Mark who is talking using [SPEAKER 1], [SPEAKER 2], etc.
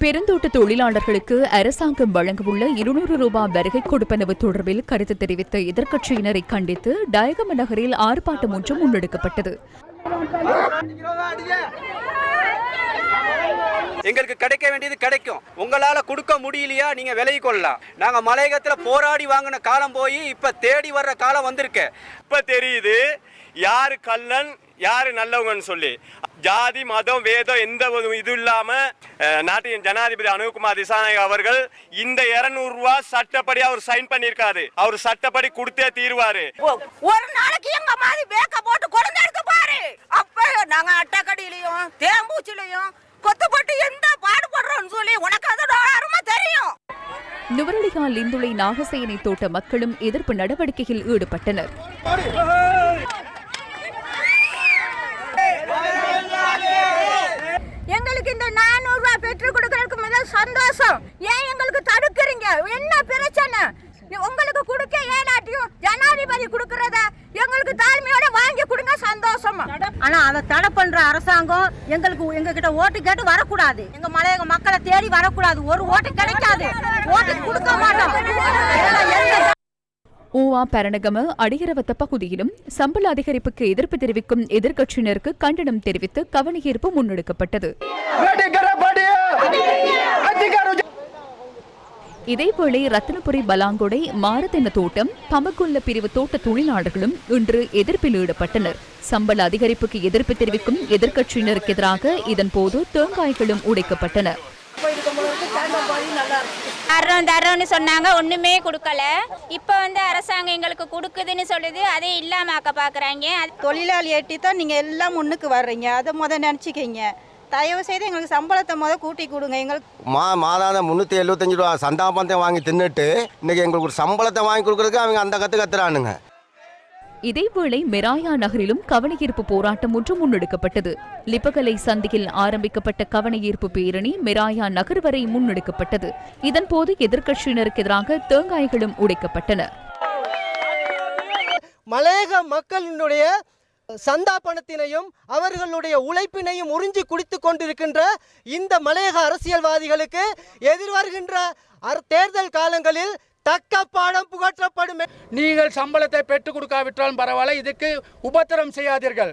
[SPEAKER 1] பெருந்தோட்ட தொழிலாளர்களுக்கு அரசாங்கம் வழங்கவுள்ள இருநூறு ரூபாய் வருகை கொடுப்பனவு தொடர்பில் கருத்து தெரிவித்த எதிர்க்கட்சியினரை கண்டித்து டயகம நகரில் ஆர்ப்பாட்டம் ஒன்று முன்னெடுக்கப்பட்டது.
[SPEAKER 2] எங்களுக்கு கிடைக்க வேண்டியது கிடைக்கும். உங்களால கொடுக்க முடியலையா? நீங்க விலகி கொள்ளலாம். நாங்க மலையகத்துல போராடி வாங்கின காலம் போய் இப்ப தேடி வர்ற காலம் வந்திருக்கு.
[SPEAKER 3] இப்ப தெரியுது யாரு கள்ளன் யாரு நல்லவங்கன்னு சொல்லி. ஜாதி மதம் வேதம் எந்த ஒரு இது இல்லாம அஹ், நாட்டின் ஜனாதிபதி அனுகுமார் திசாநாயக் அவர்கள் இந்த 200 ரூபாய் சட்டப்படி அவர் சைன் பண்ணியிருக்காரு. அவர் சட்டப்படி கொடுத்தே தீருவாரு.
[SPEAKER 4] ஒரு நாளைக்கு எங்க மாதிரி பேக்க போட்டு கொழுந்து எடுத்து பாரு. அப்ப நாங்க அட்டக்கடியிலையும் தேம்பூச்சிலையும் கொத்துப்பட்டு எந்த பாடுபடுறோம்னு சொல்லி உனக்கு அதோட அருமை தெரியும்.
[SPEAKER 1] நுவரலியா லிந்துளை நாகசேனை தோட்ட மக்களும் எதிர்ப்பு நடவடிக்கையில் ஈடுபட்டனர்.
[SPEAKER 4] எங்களுக்கு இந்த நானூறு ரூபாய் பெற்று கொடுக்கறதுக்கு முதல் சந்தோஷம். ஏன் எங்களுக்கு தடுக்கிறீங்க? என்ன பிரச்சனை? உங்களுக்கு கொடுக்க ஏனாட்டியும் ஜனாதிபதி கொடுக்கறத எங்களுக்கு தாழ்மையோட வாங்கி கொடுங்க சந்தோஷமா
[SPEAKER 5] ஆனா அதை தடை பண்ற அரசாங்கம் எங்களுக்கு எங்க கிட்ட ஓட்டு கேட்டு வரக்கூடாது. எங்க மலையக மக்களை தேடி வரக்கூடாது. ஒரு ஓட்டு கிடைக்காது. ஓட்டு கொடுக்க மாட்டோம்.
[SPEAKER 1] ஊவா பரணகம அடியரவத்த பகுதியிலும் சம்பள அதிகரிப்புக்கு எதிர்ப்பு தெரிவிக்கும் எதிர்க்கட்சியினருக்கு கண்டனம் தெரிவித்து கவனஈர்ப்பு முன்னெடுக்கப்பட்டது. இதேவேளை ரத்தினபுரி பலாங்கொடை மாரதென்ன தோட்டம் பமக்குள்ள பிரிவு தோட்ட தொழிலாளர்களும் இன்று எதிர்ப்பில் ஈடுபட்டனர். சம்பள அதிகரிப்புக்கு எதிர்ப்பு தெரிவிக்கும் எதிர்க்கட்சியினருக்கு எதிராக இதன்போது தேங்காய்களும் உடைக்கப்பட்டன.
[SPEAKER 6] தர்றோம் தர்றோம்னு சொன்னாங்க. ஒன்றுமே கொடுக்கல. இப்போ வந்து அரசாங்கம் எங்களுக்கு கொடுக்குதுன்னு சொல்லுது. அதை இல்லாமாக்க பார்க்குறாங்க
[SPEAKER 7] தொழிலாளி எட்டி தான் நீங்கள் எல்லாம் முன்னுக்கு வர்றீங்க. அதை முத நினச்சிக்கிங்க. தயவு செய்து எங்களுக்கு சம்பளத்தை முத கூட்டி கொடுங்க. எங்களுக்கு
[SPEAKER 8] மா மாதாந்தம் முந்நூற்றி எழுபத்தஞ்சு ரூபா சந்தாபந்தம் வாங்கி தின்னுட்டு இன்னைக்கு எங்களுக்கு ஒரு சம்பளத்தை வாங்கி கொடுக்குறதுக்கு அவங்க அந்த கற்று கத்துறானுங்க.
[SPEAKER 1] இதேவேளை மெராயா நகரிலும் கவனஈர்ப்பு போராட்டம் ஒன்று முன்னெடுக்கப்பட்டது. லிப்பகலை சந்தியில் ஆரம்பிக்கப்பட்ட கவனஈர்ப்பு பேரணி மெராயா நகர் வரை முன்னெடுக்கப்பட்டது. இதன்போது எதிர்க்கட்சியினருக்கு எதிராக தேங்காய்களும் உடைக்கப்பட்டன.
[SPEAKER 9] மலையக மக்களினுடைய சந்தா பணத்தினையும் அவர்களுடைய உழைப்பினையும் உறிஞ்சி குடித்து கொண்டிருக்கின்ற இந்த மலையக அரசியல்வாதிகளுக்கு எதிர்வருகின்ற தேர்தல் காலங்களில் தக்க பாடம் புகற்றப்படும்
[SPEAKER 10] நீங்கள் சம்பளத்தை பெற்றுக் கொடுக்காவிட்டாலும் பரவாயில்ல இதுக்கு உபத்திரம் செய்யாதீர்கள்.